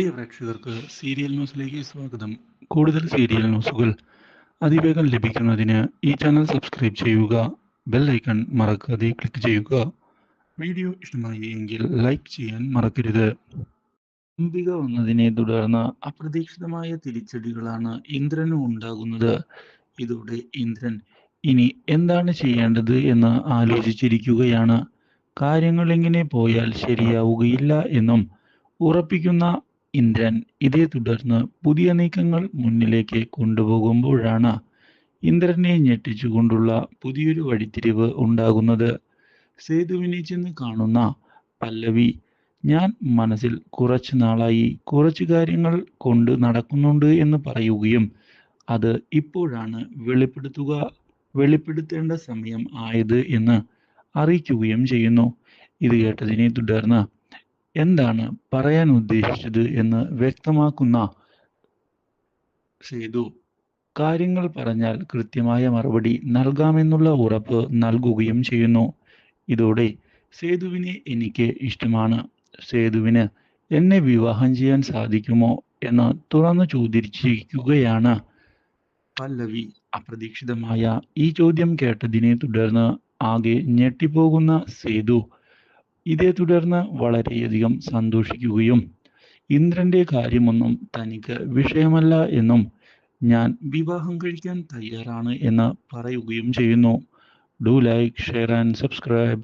പ്രിയ പ്രേക്ഷകർക്ക് സീരിയൽ ന്യൂസിലേക്ക് സ്വാഗതം. കൂടുതൽ സീരിയൽ ന്യൂസുകൾ അതിവേഗം ലഭിക്കുന്നതിന് ഈ ചാനൽ സബ്സ്ക്രൈബ് ചെയ്യുക ബെൽ ഐക്കൺ മറക്കാതെ ക്ലിക്ക് ചെയ്യുക. വീഡിയോ ഇഷ്ടമായി എങ്കിൽ ലൈക്ക് ചെയ്യാൻ മറക്കരുത്. അംബിക വന്നതിനെ തുടർന്ന് അപ്രതീക്ഷിതമായ തിരിച്ചടികളാണ് ഇന്ദ്രന് ഉണ്ടാകുന്നത്. ഇതോടെ ഇന്ദ്രൻ ഇനി എന്താണ് ചെയ്യേണ്ടത് എന്ന് ആലോചിച്ചിരിക്കുകയാണ്. കാര്യങ്ങൾ എങ്ങനെ പോയാൽ ശരിയാവുകയില്ല എന്നും ഉറപ്പിക്കുന്ന ഇന്ദ്രൻ ഇതേ തുടർന്ന് പുതിയ നീക്കങ്ങൾ മുന്നിലേക്ക് കൊണ്ടുപോകുമ്പോഴാണ് ഇന്ദ്രനെ ഞെട്ടിച്ചുകൊണ്ടുള്ള പുതിയൊരു വഴിത്തിരിവ് ഉണ്ടാകുന്നത്. സേതുവിനെ ചെന്ന് കാണുന്ന പല്ലവി ഞാൻ മനസ്സിൽ കുറച്ചു നാളായി കുറച്ചു കാര്യങ്ങൾ കൊണ്ട് നടക്കുന്നുണ്ട് എന്ന് പറയുകയും അത് ഇപ്പോഴാണ് വെളിപ്പെടുത്തുക വെളിപ്പെടുത്തേണ്ട സമയം ആയത് എന്ന് അറിയിക്കുകയും ചെയ്യുന്നു. ഇത് കേട്ടതിനെ തുടർന്ന് എന്താണ് പറയാൻ ഉദ്ദേശിച്ചത് എന്ന് വ്യക്തമാക്കുന്ന സേതു. കാര്യങ്ങൾ പറഞ്ഞാൽ കൃത്യമായ മറുപടി നൽകാമെന്നുള്ള ഉറപ്പ് നൽകുകയും ചെയ്യുന്നു. ഇതോടെ സേതുവിനെ എനിക്ക് ഇഷ്ടമാണ്. സേതുവിന് എന്നെ വിവാഹം ചെയ്യാൻ സാധിക്കുമോ എന്ന് തുറന്നു ചോദിച്ചിരിക്കുകയാണ് പല്ലവി. അപ്രതീക്ഷിതമായ ഈ ചോദ്യം കേട്ടതിനെ തുടർന്ന് ആകെ ഞെട്ടിപ്പോകുന്ന സേതു ഇതേ തുടർന്ന് വളരെയധികം സന്തോഷിക്കുകയും ഇന്ദ്രന്റെ കാര്യമൊന്നും തനിക്ക് വിഷയമല്ല എന്നും ഞാൻ വിവാഹം കഴിക്കാൻ തയ്യാറാണ് എന്ന് പറയുകയും ചെയ്യുന്നു. Do like share and subscribe